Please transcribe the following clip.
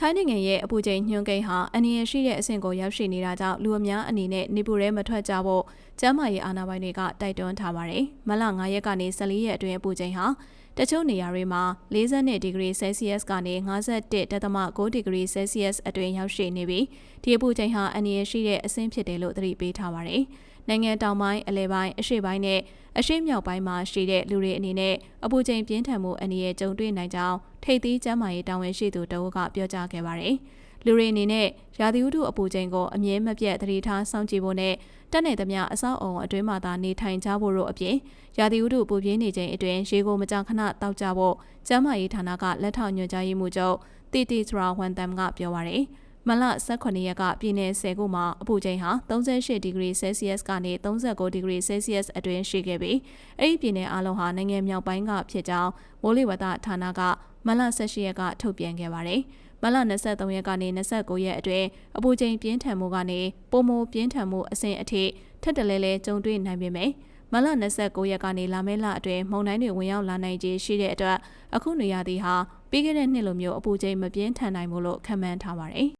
ထိုင်းနိုင်ငံရဲ့အပူချိန်ညွှန်းကိန်းဟာအနည်းရရှိတဲ့အဆင့်ကိုရောက်ရှိနေတာကြောင့်လူအများအနေနဲ့နေပူရဲမထွက်ကြဖို့ကျန်းမာရေးအာဏာပိုင်တွေကတိုက်တွန်းထားပါတယ်။မလ9ရက်ကနေ14ရက်အတွင်းအပူချိန်ဟာ တချို့နေရာတွေမှာ42ဒီဂရီဆဲလ်စီယပ်ကနေ51.6ဒီဂရီဆဲလ်စီယပ်အတွင်းရောက်ရှိနေပြီးဒီအပူချိန်ဟာအနည်းရရှိတဲ့အဆင့်ဖြစ်တယ်လို့သတိပေးထားပါတယ်။နိုင်ငံတောင်ပိုင်းအလဲပိုင်းအရှေ့ပိုင်းနဲ့အရှေ့မြောက်ပိုင်းမှာရှိတဲ့လူတွေအနေနဲ့အပူချိန်ပြင်းထန်မှုအနေနဲ့ကြုံတွေ့နိုင်ကြောင်းထိပ်သီးကျန်းမာရေးတာဝန်ရှိသူတအုပ်ကပြောကြားခဲ့ပါတယ်။ လူတွေအနေနဲ့ရာသီဥတုအပူချိန်ကိုအမြဲမပြတ်သတိထားစောင့်ကြည့်ဖို့နဲ့တက်နေသမျှအဆောက်အုံအတွင်းမှာသာနေထိုင်ကြဖို့တို့အပြင်ရာသီဥတုပူပြင်းနေချိန်အတွင်းရေကိုမကြာခဏတောက်ကြဖို့ကျန်းမာရေးဌာနကလက်ထောက်ညွှန်ကြားရေးမှူးချုပ်တီတီထရာဝန်တမ်ကပြောပါရယ်။ မလ18ရက်ကပြည်내10ခုမှာအပူချိန်ဟာ38ဒီဂရီဆဲလ်စီယပ်ကနေ39ဒီဂရီဆဲလ်စီယပ်အတွင်းရှိခဲ့ပြီးအဲ့ဒီပြည်내အားလုံးဟာနိုင်ငံမြောက်ပိုင်းကဖြစ်ကြောင်းမိုးလေဝသဌာနကမလ18ရက်ကထုတ်ပြန်ခဲ့ပါတယ်။မလ23ရက်ကနေ29ရက်အတွင်းအပူချိန်ပြင်းထန်မှုကနေပုံမိုပြင်းထန်မှုအဆင့်အထိထက်တလဲလဲကြုံတွေ့နိုင်ပေမယ့်မလ29ရက်ကနေလာမဲလအတွင်းမုန်တိုင်းတွေဝင်ရောက်လာနိုင်ခြင်းရှိတဲ့အတွက်အခုနေရာသည့်ဟာပြီးခဲ့တဲ့နှစ်လိုမျိုးအပူချိန်မပြင်းထန်နိုင်ဘူးလို့ခန့်မှန်းထားပါတယ်